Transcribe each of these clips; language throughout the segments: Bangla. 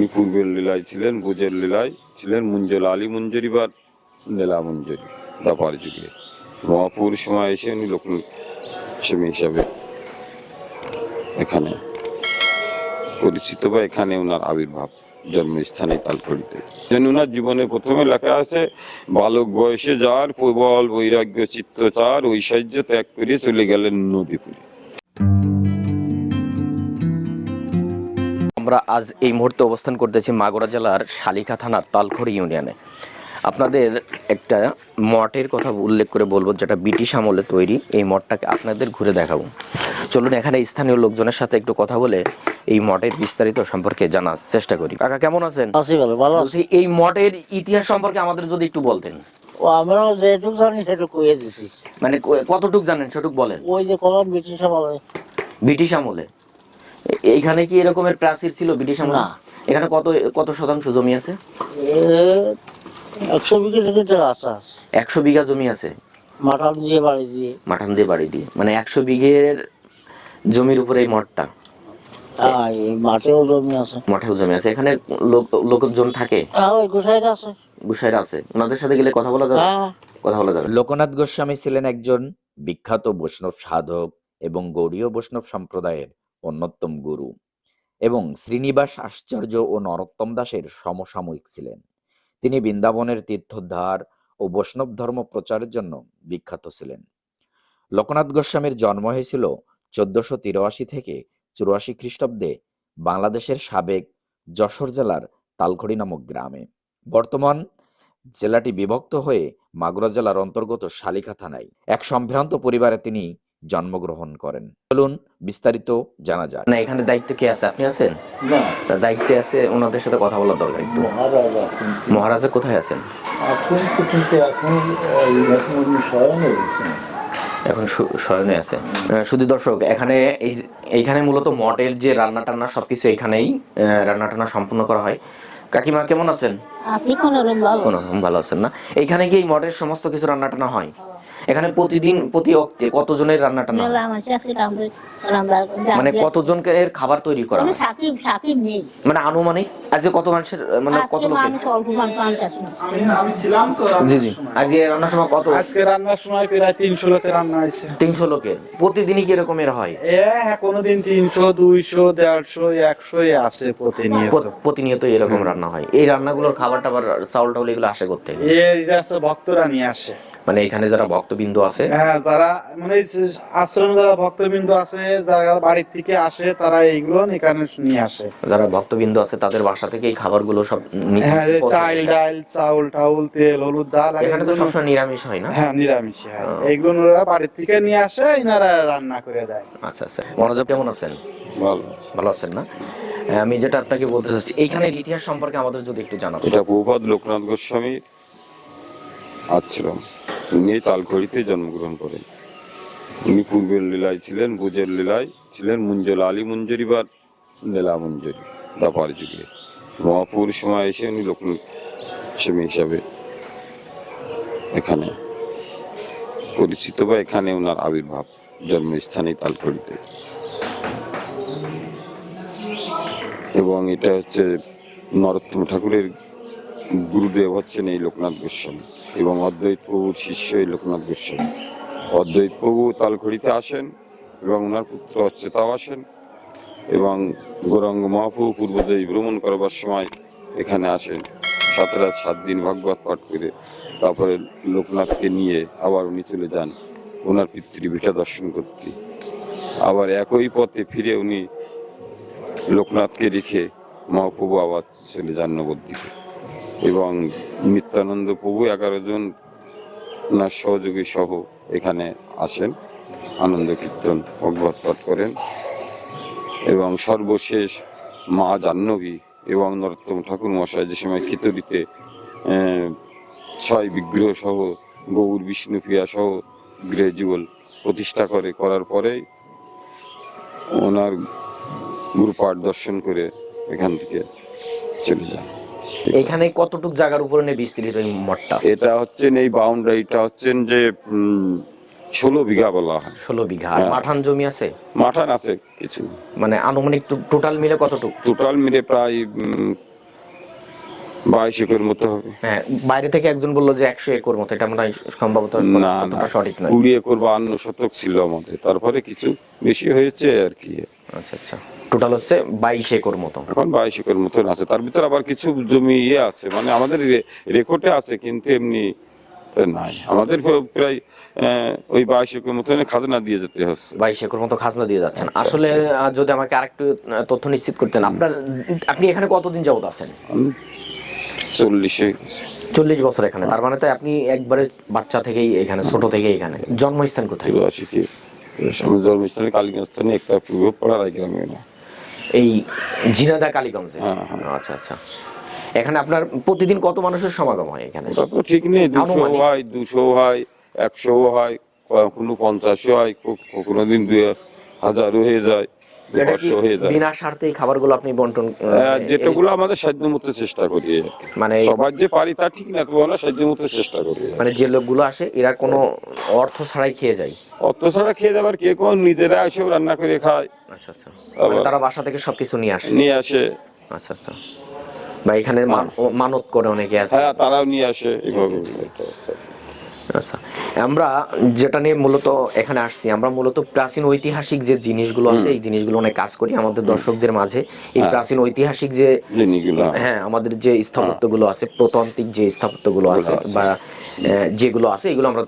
উনি পূর্বের লীলায় ছিলেন বুজের লীলায় ছিলেন, মুঞ্জল আলী মঞ্জুরি বা নীলা মঞ্জুরি দাপার যুগে মহাপুর সময় এসে উনি লোক হিসাবে এখানে পরিচিত বা এখানে ওনার আবির্ভাব, জন্মস্থানে তালপড়িতে যেন ওনার জীবনে প্রথমে লেখা আছে, বালক বয়সে যার প্রবল বৈরাগ্য চিত্তচার, ঐশ্বর্য ত্যাগ করে চলে গেলেন নদীপুরে। আমরা আজ এই মুহূর্তে অবস্থান করতেছি মাগুরা জেলার শালিকা থানার তালখড়ি ইউনিয়নে। আপনাদের একটা মঠের কথা উল্লেখ করে বলব যেটা ব্রিটিশ আমলে তৈরি। এই মঠটাকে আপনাদের ঘুরে দেখাবো। চলুন এখানে স্থানীয় লোকজনের সাথে একটু কথা বলে এই মঠের বিস্তারিত সম্পর্কে জানার চেষ্টা করি। কাকা কেমন আছেন? আছি ভালো ভালো আছি। এই মঠের ইতিহাস সম্পর্কে আমাদের যদি একটু বলতেন। ও আমরাও যেটুকু জানি সেটুকু দিছি। মানে কতটুক জানেন সেটুক বলেন। ওই যে কলম ব্রিটিশ আমলে। ব্রিটিশ আমলে? এইখানে কি এরকমের প্রাচীর ছিল ব্রিটিশ আমলে? না। এখানে কত কত শতাংশ জমি আছে? একশো বিঘে থেকে আছে। একশো বিঘা জমি আছে। মাঠান দিয়ে বাড়ি দিয়ে। মাঠান দিয়ে বাড়ি দিয়ে। মানে একশো বিঘের জমির উপরে এই মঠটা? হ্যাঁ মাঠেও জমি আছে। মঠেও জমি আছে। এখানে লোক লোকজন থাকে? হ্যাঁ আছে। গুসাইরা আছে। ওনাদের সাথে গেলে কথা বলা যাবে? হ্যাঁ। কথা বলা যাবে। লোকনাথ গোস্বামী ছিলেন একজন বিখ্যাত বৈষ্ণব সাধক এবং গৌড়ীয় বৈষ্ণব সম্প্রদায়ের অন্যতম গুরু এবং শ্রীনিবাস আশ্চর্য ও নরোত্তম দাসের সমসাময়িক ছিলেন। তিনি বৃন্দাবনের তীর্থোদ্ধার ও বৈষ্ণব ধর্ম প্রচারের জন্য বিখ্যাত ছিলেন। লোকনাথ গোস্বামীর জন্ম হয়েছিল চোদ্দশো তিরাশি থেকে চুরাশি খ্রিস্টাব্দে বাংলাদেশের সাবেক যশোর জেলার তালখড়ি নামক গ্রামে। বর্তমান জেলাটি বিভক্ত হয়ে মাগুরা জেলার অন্তর্গত শালিকা থানায়। এক সম্ভ্রান্ত পরিবারে তিনি জন্মগ্রহণ করেন। চলুন বিস্তারিত জানা যাক। না এখানে দায়িত্ব কে আছে? আপনি আছেন? না। তার দায়িত্বে আছে ওনাদের সাথে কথা বলার দরকার একটু। মহারাজ আছেন মহারাজা কোথায় আছেন? আছেন তো কিন্তু এখন এই এখন উনি এখন শয়নে আছে শুধু দর্শক এখানে এই এইখানে মূলত মঠের যে রান্না টান্না সবকিছু এখানেই আহ, রান্না টান্না সম্পূর্ণ করা হয়। কাকিমা কেমন আছেন? আছি কোনো রকম ভালো। কোনো রকম ভালো আছেন না? এইখানে কি এই মঠের সমস্ত কিছু রান্না টান্না হয়? এখানে প্রতিদিন প্রতি অক্তে কতজনের রান্না টান্না হয়? মানে কতজনকে এর খাবার তৈরি করা হয়? মানে আনুমানিক? আজকে কত মানুষের মানে কত তো জি জি। আজকে রান্নার সময় কত? আজকে রান্নার সময় প্রায় তিনশো লোকের রান্না হয়েছে। তিনশো লোকের। প্রতিদিনই কি এরকমের হয়? এ হ্যাঁ কোনোদিন তিনশো দুইশো দেড়শো একশো আছে প্রতিনিয়ত। প্র- প্রতিনিয়ত এরকম রান্না হয়। এই রান্নাগুলোর খাবার টাবার চাউল টাউল এগুলো আসে করতে এরা ভক্তরা নিয়ে আসে। মানে এখানে যারা ভক্তবিন্দু আছে? হ্যাঁ যারা মানে আশ্রমে যারা ভক্তবিন্দু আছে যারা বাড়ির থেকে আসে তারা এইগুলো এখানে নিয়ে আসে। যারা ভক্তবিন্দু আছে তাদের বাসা থেকে এই খাবারগুলো সব হ্যাঁ চাল। ডাল চাউল টাউল তেল হলুদ যা লাগে এখানে তো সবসময় নিরামিষ হয় না? হ্যাঁ নিরামিষ হ্যাঁ। এইগুলো ওনারা বাড়ির থেকে নিয়ে আসে এনারা রান্না করে দেয়। আচ্ছা আচ্ছা। মহারাজা কেমন আছেন? ভালো। ভালো আছেন না? হ্যাঁ, আমি যেটা আপনাকে বলতে চাচ্ছি এইখানের ইতিহাস সম্পর্কে আমাদের যদি একটু জানাব এটা প্রভাত লোকনাথ গোস্বামী আশ্রম। উনি এই তালখড়িতে জন্মগ্রহণ করেন। উনি পূর্বের লীলায় ছিলেন বুজের লীলায় ছিলেন, মুঞ্জল আলী মঞ্জুরি বা নীলা মঞ্জুরি দাপার যুগে মহাপুর সময় এসে উনি লোকনাথ সেমি হিসাবে এখানে পরিচিত বা এখানে ওনার আবির্ভাব জন্মস্থানে তালখড়িতে। এবং এটা হচ্ছে নরোত্তম ঠাকুরের গুরুদেব হচ্ছেন এই লোকনাথ গোস্বামী এবং অদ্বৈত প্রভুর শিষ্য এই লোকনাথ গোস্বামী। অদ্বৈত প্রভু তালখড়িতে আসেন এবং ওনার পুত্র অচ্যুতাও আসেন এবং গৌরাঙ্গ মহাপ্রভু পূর্বদেশ ভ্রমণ করবার সময় এখানে আসেন। সাত রাত সাত দিন ভাগবত পাঠ করে তারপরে লোকনাথকে নিয়ে আবার উনি চলে যান। ওনার পিতৃভিটা দর্শন করতে। আবার একই পথে ফিরে উনি লোকনাথকে রেখে মহাপ্রভু আবার চলে যান নবদ্বীপে। এবং নিত্যানন্দ প্রভু এগারো জন ওনার সহযোগী সহ এখানে আসেন, আনন্দ কীর্তন ভগবত পাঠ করেন এবং সর্বশেষ মা জাহ্নবী এবং নরোত্তম ঠাকুর মশাই যে সময় খিচুড়িতে ছয় বিগ্রহ সহ গৌর বিষ্ণুপ্রিয়া সহ গৃহযুগল প্রতিষ্ঠা করে, করার পরেই ওনার গুরুপাঠ দর্শন করে এখান থেকে চলে যান। এখানে কতটুক জায়গার উপরে নিয়ে বিস্তৃত এই মঠটা? এটা হচ্ছেন এই বাউন্ডারিটা হচ্ছেন যে ষোলো বিঘা বলা হয়। ষোলো বিঘা। আর হ্যাঁ। মাঠান জমি আছে? মাঠান আছে কিছু। মানে আনুমানিক টোটাল মিলে কতটুক? টোটাল মিলে প্রায় বাইশ একর মতো হবে। হ্যাঁ বাইরে থেকে একজন বলল যে একশো একর মতো। এটা হয় সম্ভবত না সঠিক নয়। কুড়ি একর বা আন্ন শতক ছিল আমাদের। তারপরে কিছু বেশি হয়েছে আর কি। আচ্ছা আচ্ছা। টোটাল হচ্ছে বাইশ একর মতো। এখন বাইশ একর মতন আছে। তার ভিতরে আবার কিছু জমি ইয়ে আছে। মানে আমাদের রেকর্ডে আছে কিন্তু এমনি নাই। আমাদের প্রায়- ওই বাইশ একর মতন খাজনা দিয়ে যেতে হচ্ছে। বাইশ একর মতো খাজনা দিয়ে যাচ্ছেন। আচ্ছা, আসলে যদি আমাকে আরেকটু তথ্য নিশ্চিত করতেন আপনার আপনি এখানে কতদিন যাবত আছেন? চল্লিশে চল্লিশ বছর এখানে। তার মানে তো আপনি একবারে বাচ্চা থেকেই এখানে ছোট থেকেই এখানে। জন্মস্থান কোথায়? জন্মস্থানে কালীগঞ্জ স্থানে একটা পূর্ব পাড়ার গ্রামে এই জিনাদা কালীগঞ্জে? হ্যাঁ, হ্যাঁ। আচ্ছা আচ্ছা। এখানে আপনার প্রতিদিন কত মানুষের সমাগম হয় এখানে? ঠিক নেই দুশো হয় দুশো হয় একশো হয় কোনো পঞ্চাশ হয় কোনোদিন দুই হাজারও হয়ে যায়। বিনা স্বার্থে এই খাবারগুলো আপনি বন্টন হ্যাঁ, যেটাগুলো আমাদের সাধ্য মতো চেষ্টা করি। মানে সবার যে পারি তা ঠিক না তো আমরা সাধ্য মতো চেষ্টা করি। মানে যে লোকগুলো আসে এরা কোনো অর্থ ছাড়াই খেয়ে যায়। অত ছাড়া খেয়ে দেবার কে কোন নিজেরা এসেও রান্না করে খায়। আচ্ছা আচ্ছা। মানে তারা বাসা থেকে সবকিছু নিয়ে আসে। নিয়ে আসে। আচ্ছা আচ্ছা। বা এখানে মান- মানত করে অনেকে আছে। হ্যাঁ তারাও নিয়ে আসে। আচ্ছা। আমরা যেটা নিয়ে মূলত এখানে আসছি আমরা মূলত প্রাচীন ঐতিহাসিক যে জিনিসগুলো আছে এই জিনিসগুলো অনেক কাজ করি আমাদের দর্শকদের মাঝে। এই প্রাচীন ঐতিহাসিক যে হ্যাঁ আমাদের যে স্থাপত্যগুলো আছে প্রতান্ত্রিক যে স্থাপত্যগুলো আছে আছে। বা যেগুলো আছে এগুলো আমরা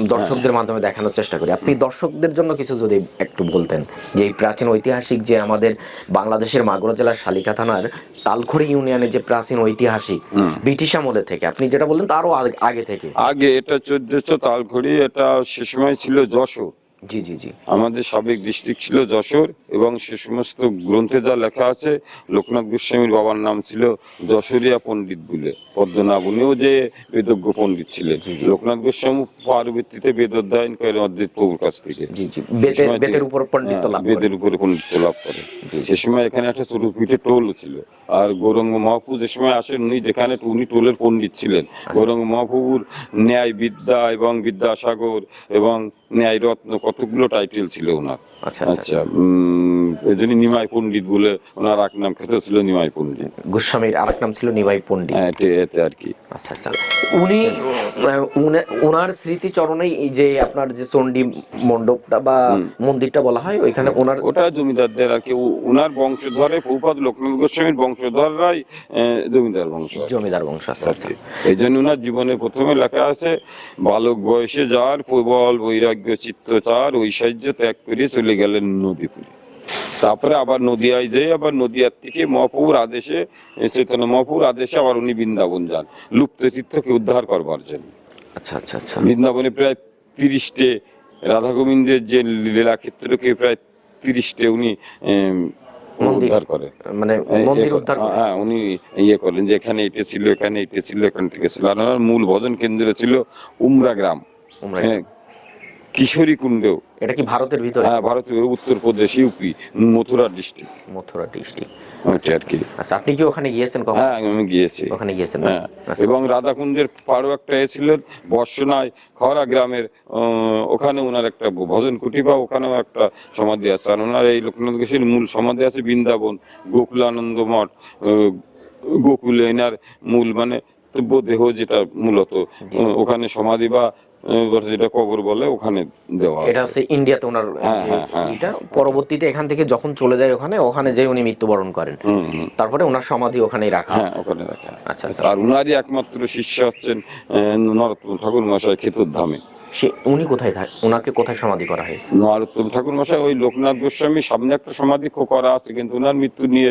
দর্শকদের মাধ্যমে দেখানোর চেষ্টা করি। আপনি দর্শকদের জন্য কিছু যদি একটু বলতেন যে এই প্রাচীন ঐতিহাসিক যে আমাদের বাংলাদেশের মাগুরা জেলার শালিকা থানার তালখড়ি ইউনিয়নের যে প্রাচীন ঐতিহাসিক ব্রিটিশ আমলে থেকে আপনি যেটা বললেন তারও আগে- আগে থেকে। আগে এটা চোদ্দশো তালখড়ি এটা সে সময় ছিল যশোর। জি জি জি। আমাদের সাবেক ডিস্ট্রিক্ট ছিল যশোর এবং সে সমস্ত গ্রন্থে যা লেখা আছে লোকনাথ গোস্বামীর বাবার নাম ছিল যশোরিয়া পণ্ডিত বলে। পদ্মনাভ উনিও যে বেদজ্ঞ পণ্ডিত ছিলেন। লোকনাথ গোস্বামী পরবর্তীতে বেদ অধ্যয়ন করেন অদ্বৈত প্রভুর কাছ থেকে। যে- উপর হ্যাঁ, বেদের উপরে পণ্ডিত্য লাভ করে। সে সময় এখানে একটা চতুর্পিঠে টোল ছিল। আর গৌরঙ্গ মহাপ্রভু যে সময় আসেন উনি যেখানে উনি টোলের পণ্ডিত ছিলেন। আচ্ছা। গৌরঙ্গ মহাপ্রভুর ন্যায় বিদ্যা এবং বিদ্যাসাগর এবং ন্যায় রত্ন কতগুলো টাইটেল ছিল ওনার। আচ্ছা, আচ্ছা, আচ্ছা উম, এই জন্য নিমাই পণ্ডিত বলে ওনার এক নাম খেতে ছিল নিমাই পণ্ডিত। গোস্বামীর আরেক নাম ছিল নিমাই পণ্ডিত। হ্যাঁ এতে আর কি। আচ্ছা আচ্ছা। উনি ওনার স্মৃতিচরণেই এই যে আপনার যে চণ্ডী মণ্ডপটা বা মন্দিরটা বলা হয় ওইখানে ওনার ওটা জমিদারদের আর কি ওনার বংশধরে প্রভুপাদ লোকনাথ গোস্বামীর বংশধররাই জমিদার বংশ। জমিদার বংশ আচ্ছা আচ্ছা। এই জন্য ওনার জীবনে প্রথমে লেখা আছে বালক বয়সে যার প্রবল বৈরাগ্য চিত্তচার ঐশ্বর্য ত্যাগ করে চলে গেলেন নদীপুরে। তারপরে আবার নদিয়ায় যেয়ে আবার নদিয়ার থেকে মহাপুর আদেশে চৈতন্য মহাপুর আদেশে আবার উনি বৃন্দাবন যান। লুপ্ত তীর্থকে উদ্ধার করবার জন্য। আচ্ছা আচ্ছা আচ্ছা। বৃন্দাবনে প্রায় তিরিশটে রাধা গোবিন্দের যে লীলা ক্ষেত্রকে প্রায় তিরিশটে উনি উদ্ধার করেন মানে মন্দির উদ্ধার হ্যাঁ উনি ইয়ে করলেন যে এখানে এটা ছিল এখানে এটা ছিল এখান থেকে ছিল। আর মূল ভজন কেন্দ্র ছিল উমরা গ্রাম। উমরা হ্যাঁ, কিশোরী কুণ্ডেও এটা কি ভারতের ভিতরে? হ্যাঁ ভারতের Uttar Pradesh UP Mathura district. Mathura district. আর কি। আচ্ছা আপনি কি ওখানে গিয়েছেন কখন? হ্যাঁ আমি গিয়েছি। ওখানে গিয়েছেন হ্যাঁ আচ্ছা। এবং পাড়ও একটা বর্ষনায় খরা গ্রামের ওখানে ওনার একটা ভজন কুটি বা ওখানেও একটা সমাধি আছে। আর ওনার এই লোকনাথ মূল সমাধি আছে বৃন্দাবন গোকুলানন্দ মঠ গোকুলে এনার মূল মানে দেহ যেটা মূলত ওখানে সমাধি বা যেটা কবর বলে ওখানে দেওয়া এটা হচ্ছে ইন্ডিয়াতে ওনার হ্যাঁ, যে হ্যাঁ, হ্যাঁ। এটা পরবর্তীতে এখান থেকে যখন চলে যায় ওখানে ওখানে যে উনি মৃত্যুবরণ করেন। তারপরে ওনার সমাধি ওখানেই রাখা হ্যাঁ ওখানে রাখা আচ্ছা, আচ্ছা। আর উনারই একমাত্র শিষ্য হচ্ছেন নরোত্তম ঠাকুর মশাই খেতুর ধামে সে উনি কোথায় থাকে ওনাকে কোথায় সমাধি করা হয়েছে? নরোত্তম ঠাকুর মশাই ওই লোকনাথ গোস্বামী সামনে একটা সমাধি করা আছে কিন্তু ওনার মৃত্যু নিয়ে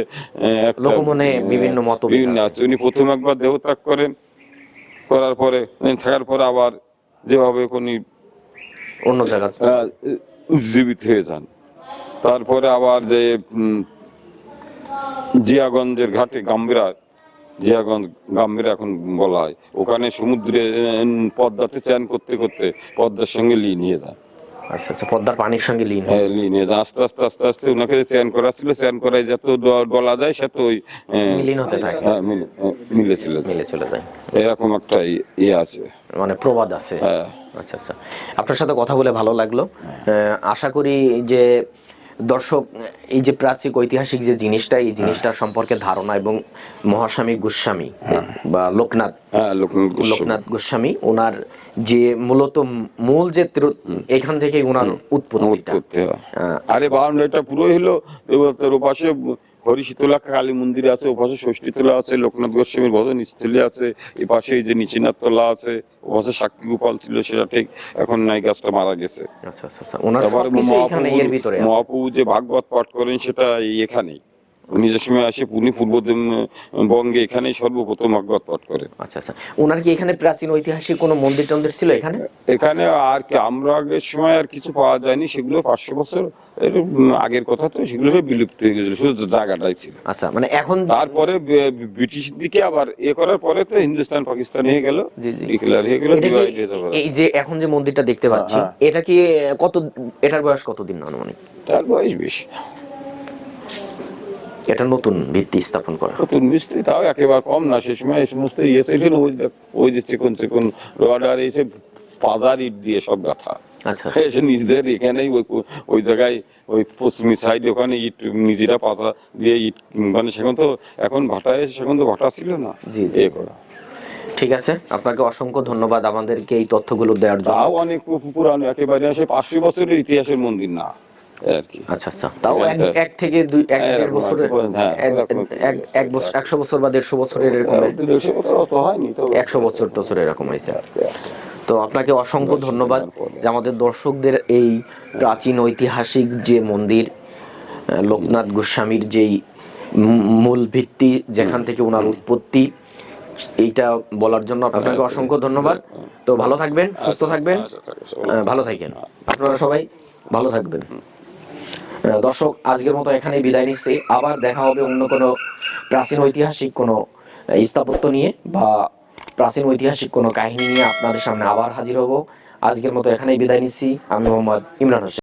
লোকমনে বিভিন্ন মতভেদ বিভিন্ন। আছে। উনি প্রথম একবার দেহত্যাগ করেন করার পরে থাকার পরে আবার যেভাবে উনি অন্য জায়গা জীবিত হয়ে যান। তারপরে আবার যে জিয়াগঞ্জের ঘাটে গাম্বিরা জিয়াগঞ্জ গাম্বিরা এখন বলা হয় ওখানে সমুদ্রে পদ্মাতে চ্যান করতে করতে পদ্মার সঙ্গে লিয়ে নিয়ে যান। আচ্ছা আচ্ছা পদ্মার পানির সঙ্গে লীন হ্যাঁ। লিয়ে আস্তে আস্তে আস্তে আস্তে ওনাকে চ্যান করা ছিল চ্যান করায় যত ড- ডলা সে তো মিলিন হতে থাকে। হ্যাঁ মিলে আহ, মিলে চলে যায়। এরকম একটা ইয়ে আছে। মানে প্রবাদ আছে। হ্যাঁ। আচ্ছা আচ্ছা। আপনার সাথে কথা বলে ভালো লাগল। আহ, আশা করি যে দর্শক এই যে প্রাচীন ঐতিহাসিক যে জিনিসটা এই জিনিসটার সম্পর্কে ধারণা এবং মহাস্বামী গোস্বামী বা লোকনাথ হ্যাঁ লোকনাথ গোস্বামী। লোকনাথ গোস্বামী ওনার যে মূলত মূল যে এখান থেকে ওনার উৎপত্তিটা করতে হয়। আরে বাউন্ডারিটা পুরো হলো দেবতার ওপাশে হরিশীতলা কালী মন্দির আছে ওপাশে ষষ্ঠীতলা আছে লোকনাথ গোস্বামীর ভজন স্থলী আছে এই পাশে এই যে নিচিনাথ তলা আছে ওপাশে সাক্ষী গোপাল ছিল সেটা ঠিক এখন নাই গাছটা মারা গেছে। আচ্ছা আচ্ছা আচ্ছা। ওনার। মহাপ্রভু যে ভাগবত পাঠ করেন সেটা এখানেই। যে সময় আসে উনি পূর্ব বঙ্গে এখানেই সর্বপ্রথম ভাগবত পাঠ করেন আচ্ছা আচ্ছা ওনার কি এখানে প্রাচীন ঐতিহাসিক কোনো মন্দির টন্দির ছিল এখানে এখানে আর কি আমরা আগের সময় আর কিছু পাওয়া যায়নি সেগুলো পাঁচশো বছর আগের কথা তো সেগুলো সব বিলুপ্ত হয়ে গেছিল শুধু জায়গাটাই ছিল আচ্ছা মানে এখন তারপরে ব্রিটিশ দিকে আবার এ করার পরে তো হিন্দুস্তান পাকিস্তান হয়ে গেল। ডিক্লেয়ার হয়ে গেল হয়ে। এই যে এখন যে মন্দিরটা দেখতে পাচ্ছি হ্যাঁ। এটা কি কত এটার বয়স কতদিন আনুমানিক তার বয়স বেশি এটা নতুন ভিত্তি স্থাপন করা। নতুন মিস্ত্রি তাও একেবারে কম না সে সময় এই সমস্ত ইয়ে ছিল ওই যে- ওই যে চিকন চিকন রড আর এসে পাজার ইট দিয়ে সব গাথা। আচ্ছা এসে নিজেদের এখানেই ওই ওই জায়গায় ওই পশ্চিমী সাইড ওখানে ইট নিজেরা পাতা দিয়ে ইট মানে সেখান তো এখন ভাটা এসে সেখান তো ভাটা ছিল না। জি। এ করা। ঠিক আছে আপনাকে অসংখ্য ধন্যবাদ আমাদেরকে এই তথ্যগুলো দেওয়ার জন্য। অনেক পুরানো একেবারে সে পাঁচশো বছরের ইতিহাসের মন্দির না। আচ্ছা আচ্ছা। তাও এক হ্যাঁ, থেকে দুই এক হ্যাঁ, দেড় এরকম বছরের একটা- হ্যাঁ, এক- এরকম এক এক বছর একশো বছর বা দেড়শো বছরের এরকম দেড়শো বছর অত হয়নি তো একশো বছর টছর এরকম হয়েছে তো আপনাকে অসংখ্য ধন্যবাদ যে আমাদের দর্শকদের এই প্রাচীন ঐতিহাসিক যে মন্দির লোকনাথ গোস্বামীর যেই মূল ভিত্তি যেখান থেকে ওনার উৎপত্তি এইটা বলার জন্য আপনাকে অসংখ্য ধন্যবাদ। তো ভালো থাকবেন সুস্থ থাকবেন। ভালো থাকেন। আপনারা সবাই ভালো থাকবেন। দর্শক, আজকের মতো এখানে বিদায় নিচ্ছি। আবার দেখা হবে অন্য কোনো প্রাচীন ঐতিহাসিক কোনো স্থাপত্য নিয়ে বা প্রাচীন ঐতিহাসিক কোনো কাহিনী নিয়ে আপনাদের সামনে আবার হাজির হব। আজকের মতো এখানেই বিদায় নিচ্ছি। আমি মোহাম্মদ ইমরান হোসেন।